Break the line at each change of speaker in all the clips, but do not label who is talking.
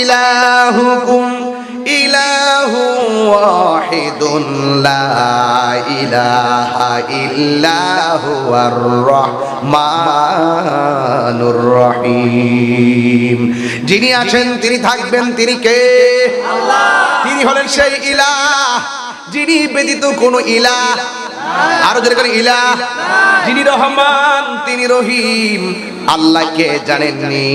ইলাহুকুম, ইলাহু ওয়াহিদুন লা ইলাহা ইল্লা হুয়ার রহমানুর রহিম। যিনি আছেন, তিনি থাকবেন, তিনি কে? তিনি হলেন সেই ইলাহ। যিনি ব্যতীত কোনো ইলাহ আরও জোরে করে ইলাহ যিনি রহমান, তিনি রহিম। আল্লাহকে জানেননি?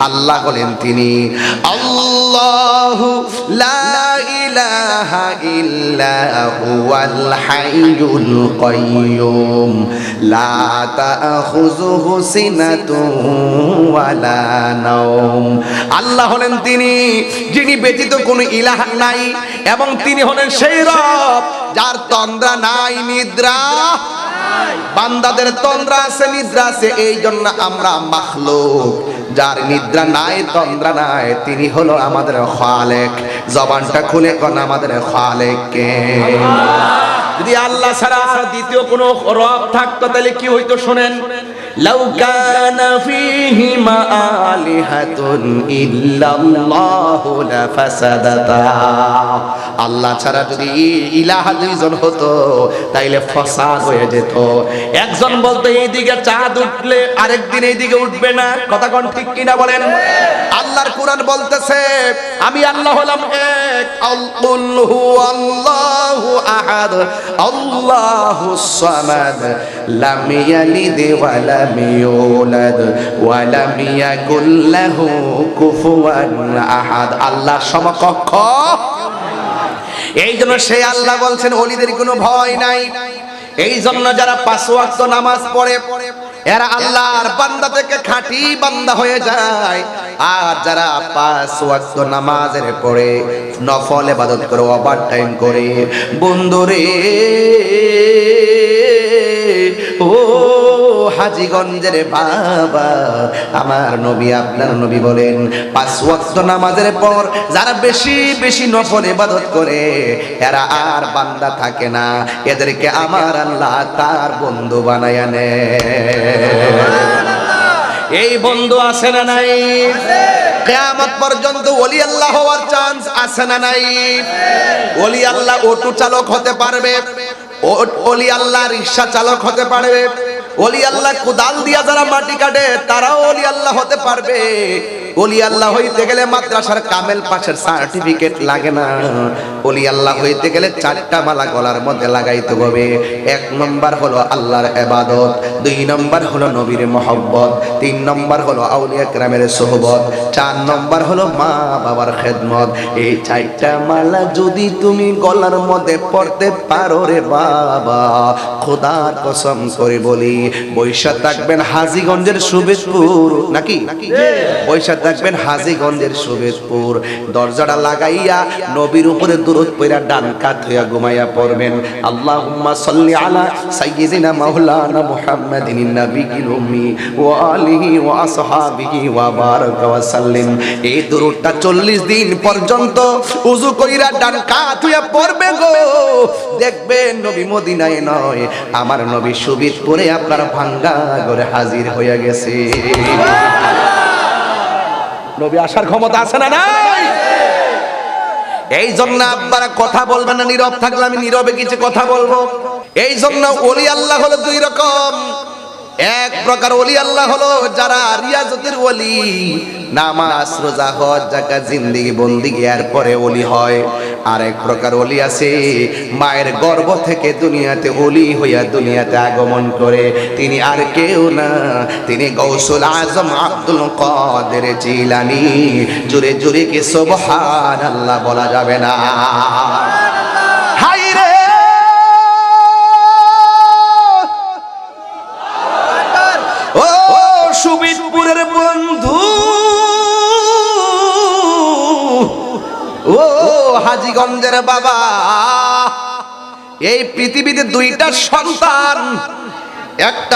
আল্লাহ হলেন তিনি। আল্লাহু লা ইলাহা ইল্লা হুয়াল হাইয়ুল কাইয়ুম। লা তাখুযুহু সিনাতুন ওয়ালা নাওম। আল্লাহ হলেন তিনি, যিনি ব্যতীত কোনো ইলাহ নাই, এবং তিনি হলেন সেই রব। যার তন্দ্রা নাই, নিদ্রা বান্দাদের তন্দ্রা আছে, নিদ্রা আছে এই জন্য আমরা মাখলুক। যার নিদ্রা নাই, তন্দ্রা নাই, তিনি হলো আমাদের খালেক। জবানটা খুলে কোন আমাদের খালেক কে যদি আল্লাহ ছাড়া দ্বিতীয় কোনো রব থাকতো, তাহলে কি হইতো শোনেন? লাউ কানা ফীহিমা আলিহাতুন ইল্লাল্লাহু লাফাসাদাতা। আল্লাহ ছাড়া যদি ইলাহা দুইজন হতো, তাইলে ফসাদ হয়ে যেত। একজন বলতো, এইদিকে চাঁদ উঠলে আরেকদিন এইদিকে উঠবে না। কথা কোন ঠিক কিনা বলেন? আল্লাহর কোরআন বলতেছে, আমি আল্লাহ হলাম এক। আল্লাহু আল্লাহু আহাদ সামাদ লাম ইয়ালিদ ওয়া লাম ইউলাদ ওয়া লাম ইয়াকুল লাহু কুফুয়ান আহাদ আল্লাহ সমকক্ষ। এই জন্য সে আল্লাহ বলছেন, অলিদের কোনো ভয় নাই। এই জন্য যারা পাঁচ ওয়াক্ত নামাজ পড়ে, এরা আল্লাহর বান্দা থেকে খাঁটি বান্দা হয়ে যায়। আর যারা পাঁচ ওয়াক্ত নামাজের পড়ে নফল ইবাদত করে ওভার টাইম করে, বন্ধুরে, ও হাজিগঞ্জের বাবা, আমার নবী, আপনার নবী বলেন, পাঁচ ওয়াক্ত নামাজের পর যারা বেশি বেশি নফল ইবাদত করে, এরা আর বান্দা থাকে না। এদেরকে আমার আল্লাহ তার বন্ধু বানায় নেয় এই বন্ধু আছে না নাই? কেয়ামত পর্যন্ত ওলি আল্লাহ হওয়ার চান্স আছে না নাই? ওলি আল্লাহ অটো চালক হতে পারবে ওলি আল্লাহ রিক্সা চালক হতে পারবে। ওলি আল্লাহ কোদাল দিয়া যারা মাটি কাটে তারাও ওলি আল্লাহ হতে পারবে। ওলি আল্লাহ হইতে গেলে মাদ্রাসার কামেল পাশের সার্টিফিকেট লাগে না। ওলি আল্লাহ হইতে গেলে চারটা মালা গলার মধ্যে লাগাইতে হবে। এক নম্বর হলো আল্লাহর এবাদত দুই নম্বর হলো নবীর মহব্বত তিন নম্বর হলো আউলিয়া গ্রামের সোহবত চার নম্বর হলো মা বাবার খেদমত। এই চারটা মালা যদি তুমি গলার মধ্যে পড়তে পারো রে বাবা খোদার কসম করে বলি বৈশা থাকবেন হাজিগঞ্জের সুবেদপুর নাকি? বৈশা থাকবেন হাজিগঞ্জের সুবেদপুর। দরজাটা লাগাইয়া নবীর উপরে দূরত পইরা ডান কাত হইয়া ঘুমাইয়া পড়বেন। আল্লাহুম্মা সাল্লি আলা সাইয়্যিদিনা মাওলানা নাবিয়িল উম্মি ওয়া আলিহি ওয়া আসহাবিহি ওয়া বারাকা ওয়া সাল্লিম। এই দরুদটা 40 দিন পর্যন্ত উযু কইরা ডান কাত হইয়া পড়বে গো। দেখবেন নবী মদিনায় নয়, আমার নবী সুবিদপুরে আপনার ভাঙ্গা করে হাজির হইয়া গেছে। নবী আসার ক্ষমতা আছে না নাই? এই জন্য আব্বারা কথা বলবেন না, নীরব থাকলে আমি নীরবে কিছু কথা বলব। এই জন্য ওলি আল্লাহ হলো দুই রকম। এক প্রকার ওলি আল্লাহ হলো যারা রিয়াজতের ওলি, নামাজ, রোজা, হজ জাকাত জিন্দিগি, বন্দিগি, এরপরে ওলি হয়। আর এক প্রকার ওলি আছে। মায়ের গর্ভ থেকে দুনিয়াতে অলি হইয়া দুনিয়াতে আগমন করে। তিনি আর কেউ না, তিনি গৌসুল আজম আব্দুল কাদের জিলানি। জুড়ে জুড়ে কে সোবহান আল্লাহ বলা যাবে না। ও হাজিগঞ্জের বাবা এই পৃথিবীতে দুইটা সন্তান একটা